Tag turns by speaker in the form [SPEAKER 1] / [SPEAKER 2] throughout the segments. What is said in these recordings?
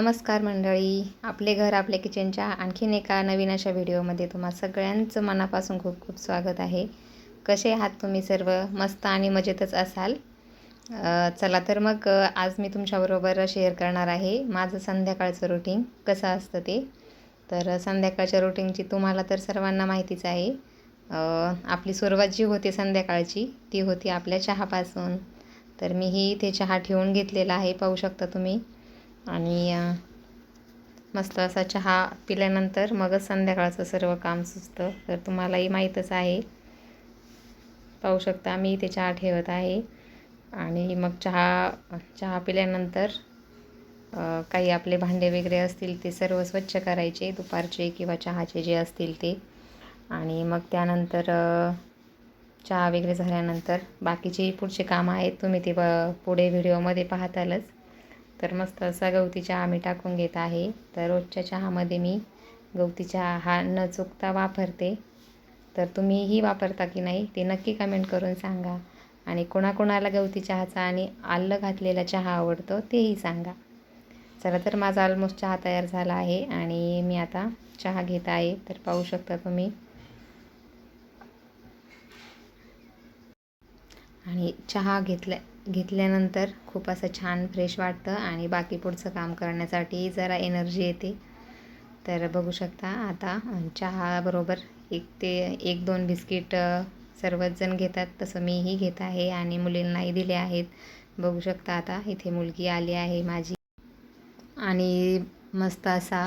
[SPEAKER 1] नमस्कार मंडळी. आपले घर आपल्या किचनच्या आणखीन एका नवीन अशा व्हिडिओमध्ये तुम्हा सगळ्यांचं मनापासून खूप खूप स्वागत आहे. कसे आहात तुम्ही सर्व? मस्त आणि मजेतच असाल? चला तर मग आज मी तुमच्याबरोबर शेअर करणार आहे माझं संध्याकाळचं रुटीन कसं असतं ते? तर संध्याकाळच्या रुटीनची तुम्हाला तर सर्वांना माहितीच आहे. आपली सुरुवात जी होती संध्याकाळची ती होती आपल्या चहापासून. तर मी ही इथे चहा ठेवून घेतलेला आहे पाहू शकता तुम्ही. आणि मस्त असा चहा पिल्यानंतर मगच संध्याकाळचं सर्व काम सुचतं. तर तुम्हालाही माहीतच आहे. पाहू शकता मी इथे चहा ठेवत आहे. आणि मग चहा चहा पिल्यानंतर काही आपले भांडे वगैरे असतील ते सर्व स्वच्छ करायचे दुपारचे किंवा चहाचे जे असतील ते. आणि मग त्यानंतर चहा वगैरे झाल्यानंतर बाकीचे पुढचे कामं आहेत. तुम्ही ते ब पुढे व्हिडिओमध्ये पाहतालच. तर मस्त असा गवती चहा मी टाकून घेत आहे. तर रोजच्या चहामध्ये मी गवती चहा हा न चुकता वापरते. तर तुम्हीही वापरता की नाही ते नक्की कमेंट करून सांगा. आणि कोणाकोणाला गवती चहाचा आणि आलं घातलेला चहा आवडतो तेही सांगा. चला तर माझा ऑलमोस्ट चहा तयार झाला आहे आणि मी आता चहा घेत आहे. तर पाहू शकता तुम्ही. आणि चहा घेतल्या. घेतल्यानंतर खूप असं छान फ्रेश वाटतं आणि बाकी पुढचं काम करण्यासाठी जरा एनर्जी येते. तर बघू शकता आता चहाबरोबर एक ते एक दोन बिस्किट सर्वच जण घेतात. तसं मीही घेत आहे आणि मुलींनाही दिले आहेत. बघू शकता आता इथे मुलगी आली आहे माझी. आणि मस्त असा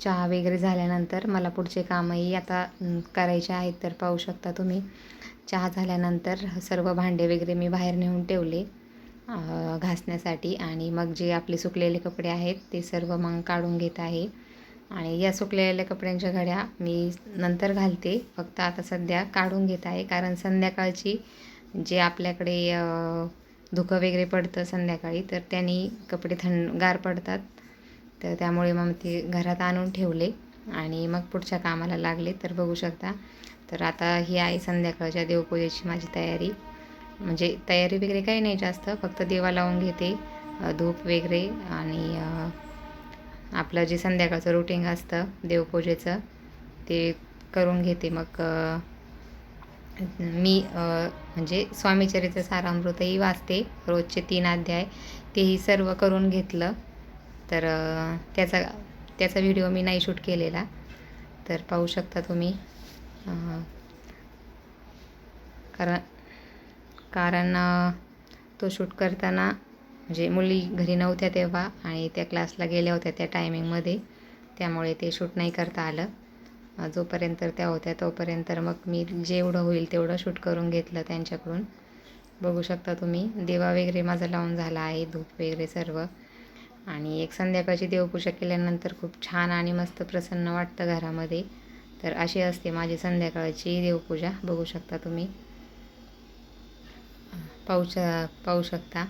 [SPEAKER 1] चहा वगैरे झाल्यानंतर मला पुढचे कामही आता करायचे आहेत. तर पाहू शकता तुम्ही. चहा झाल्यानंतर सर्व भांडे वगैरे मी बाहेर नेऊन ठेवले घासण्यासाठी. आणि मग जे आपले सुकलेले कपडे आहेत ते सर्व मग काढून घेत आहे. आणि या सुकलेल्या कपड्यांच्या घड्या मी नंतर घालते. फक्त आता सध्या काढून घेत आहे. कारण संध्याकाळची जे आपल्याकडे धुकं वगैरे पडतं संध्याकाळी तर त्यांनी कपडे थंड गार पडतात. तर त्यामुळे मग ते घरात आणून ठेवले. आणि मग पुढच्या कामाला लागले. तर बघू शकता तर आता ही आहे संध्याकाळच्या देवपूजेची माझी तयारी. म्हणजे तयारी वगैरे काही नाही जास्त फक्त देवा लावून घेते धूप वगैरे आणि आपलं जे संध्याकाळचं रुटीन असतं देवपूजेचं ते करून घेते. मग मी म्हणजे स्वामीचरित्र सारामृतही वाचते रोजचे तीन अध्याय तेही सर्व करून घेतलं. तर त्याचा त्याचा व्हिडिओ मी नाही शूट केलेला. तर पाहू शकता तुम्ही. कारण कारण तो शूट करताना म्हणजे मुली घरी नव्हत्या तेव्हा आणि त्या क्लासला गेल्या होत्या त्या टायमिंगमध्ये त्यामुळे ते शूट नाही करता आलं. जोपर्यंत त्या होत्या तोपर्यंत मग मी जेवढं होईल तेवढं शूट करून घेतलं त्यांच्याकडून. बघू शकता तुम्ही देवा वगैरे माझा लावून झाला आहे धूप वगैरे सर्व. आणि एक संध्याकाळची देवपूजा केल्यानंतर खूप छान आणि मस्त प्रसन्न वाटतं घरामध्ये. तर अशी असते माझी संध्याकाळची देवपूजा. बघू शकता तुम्ही. पाहू श पाहू शकता.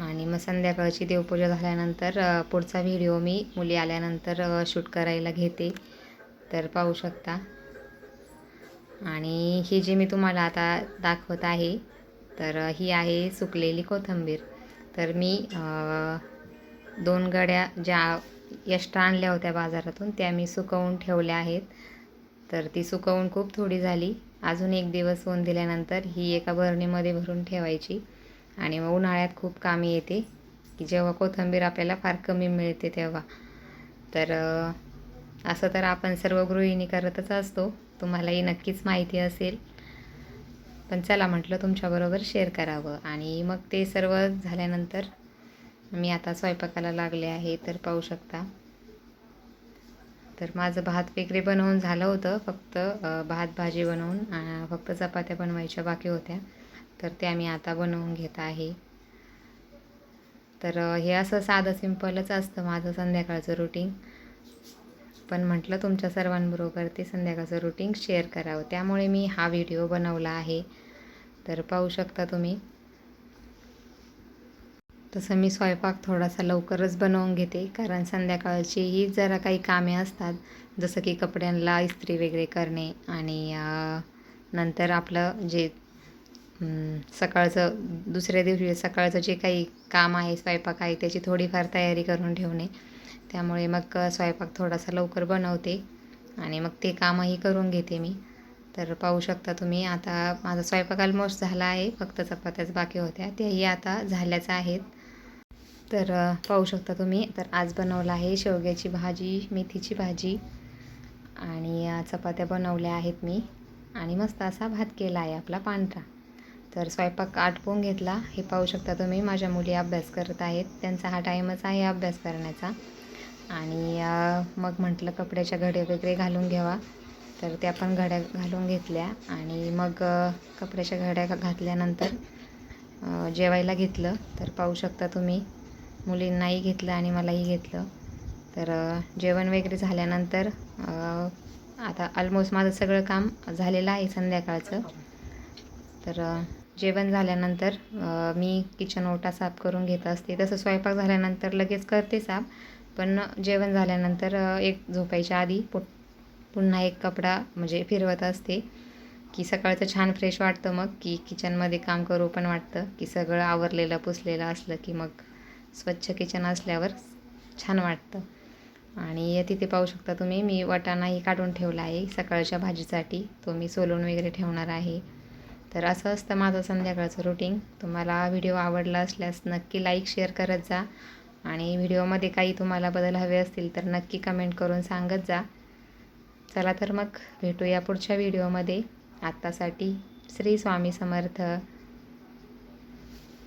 [SPEAKER 1] आणि मग संध्याकाळची देवपूजा झाल्यानंतर पुढचा व्हिडिओ मी मुली आल्यानंतर शूट करायला घेते. तर पाहू शकता. आणि ही जी मी तुम्हाला आता दाखवत आहे तर ही आहे सुकलेली कोथिंबीर. तर मी दोन गड्या ज्या यष्टा आणल्या होत्या बाजारातून त्या मी सुकवून ठेवल्या आहेत. तर ती सुकवून खूप थोडी झाली. अजून एक दिवस होऊन दिल्यानंतर ही एका बरणीमध्ये भरून ठेवायची. आणि मग उन्हाळ्यात खूप कामी येते की जेव्हा कोथिंबीर आपल्याला फार कमी मिळते तेव्हा. तर असं तर आपण सर्व गृहिणी करतच असतो. तुम्हालाही नक्कीच माहिती असेल. पण चला म्हटलं तुमच्याबरोबर शेअर करावं. आणि मग ते सर्व झाल्यानंतर मी आता स्वयंपाकाला लागले आहे तर पाहू शकता. तर माझं भात वगैरे बनवून झालं होतं फक्त भात भाजी बनवून फक्त चपात्या बनवायच्या बाकी होत्या. तर त्या मी आता बनवून घेत आहे. तर हे असं साधं सिंपलच असतं माझं संध्याकाळचं रुटीन. पण म्हटलं तुमच्या सर्वांबरोबर ते संध्याकाळचं रुटीन शेअर करावं. त्यामुळे मी हा व्हिडिओ बनवला आहे. तर पाहू शकता तुम्ही. तसं मी स्वयंपाक थोडासा लवकरच बनवून घेते कारण संध्याकाळचीही जरा काही कामे असतात जसं की कपड्यांना इस्त्री वगैरे करणे आणि नंतर आपलं जे सकाळचं दुसऱ्या दिवशी सकाळचं जे काही काम आहे स्वयंपाक आहे त्याची थोडीफार तयारी करून ठेवणे. त्यामुळे मग स्वयंपाक थोडासा लवकर बनवते आणि मग ते कामही करून घेते मी. तर पाहू शकता तुम्ही आता माझा स्वयंपाक ऑलमोस्ट झाला आहे फक्त चपात्याच बाकी होत्या त्याही आता झाल्याच आहेत. तर पाहू शकता तुम्ही. तर आज बनवलं आहे शेवग्याची भाजी मेथीची भाजी आणि चपात्या बनवल्या आहेत मी. आणि मस्त असा भात केला आहे आपला पांढरा. तर स्वयंपाक आटपून घेतला. हे पाहू शकता तुम्ही माझ्या मुली अभ्यास करत आहेत. त्यांचा हा टाईमच आहे अभ्यास करण्याचा. आणि मग म्हटलं कपड्याच्या घड्या वगैरे घालून घ्यावा. तर त्या पण घड्या घालून घेतल्या. आणि मग कपड्याच्या घड्या घातल्यानंतर जेवायला घेतलं. तर पाहू शकता तुम्ही मुलींनाही घेतलं आणि मलाही घेतलं. तर जेवण वगैरे झाल्यानंतर आता ऑलमोस्ट माझं सगळं काम झालेलं आहे संध्याकाळचं. तर जेवण झाल्यानंतर मी किचन ओटा साफ करून घेत असते. तसं स्वयंपाक झाल्यानंतर लगेच करते साफ. पण जेवण झाल्यानंतर एक झोपायच्या आधी पु पुन्हा एक कपडा म्हणजे फिरवत असते. की सकाळचं छान फ्रेश वाटतं मग की किचनमध्ये काम करू पण वाटतं की सगळं आवरलेलं पुसलेलं असलं की मग स्वच्छ किचन असल्यावर छान वाटतं. आणि तिथे पाहू शकता तुम्ही. मी वाटाणाही काढून ठेवला आहे. सकाळच्या भाजीसाठी तो मी सोलून वगैरे ठेवणार आहे. तर असं असतं माझं संध्याकाळचं रुटीन तुम्हाला व्हिडिओ आवडला असल्यास नक्की लाईक शेअर करत जा. आणि व्हिडिओमध्ये काही तुम्हाला बदल हवे असतील तर नक्की कमेंट करून सांगत जा. चला तर मग भेटूया पुढच्या व्हिडिओमध्ये आत्तासाठी श्री स्वामी समर्थ.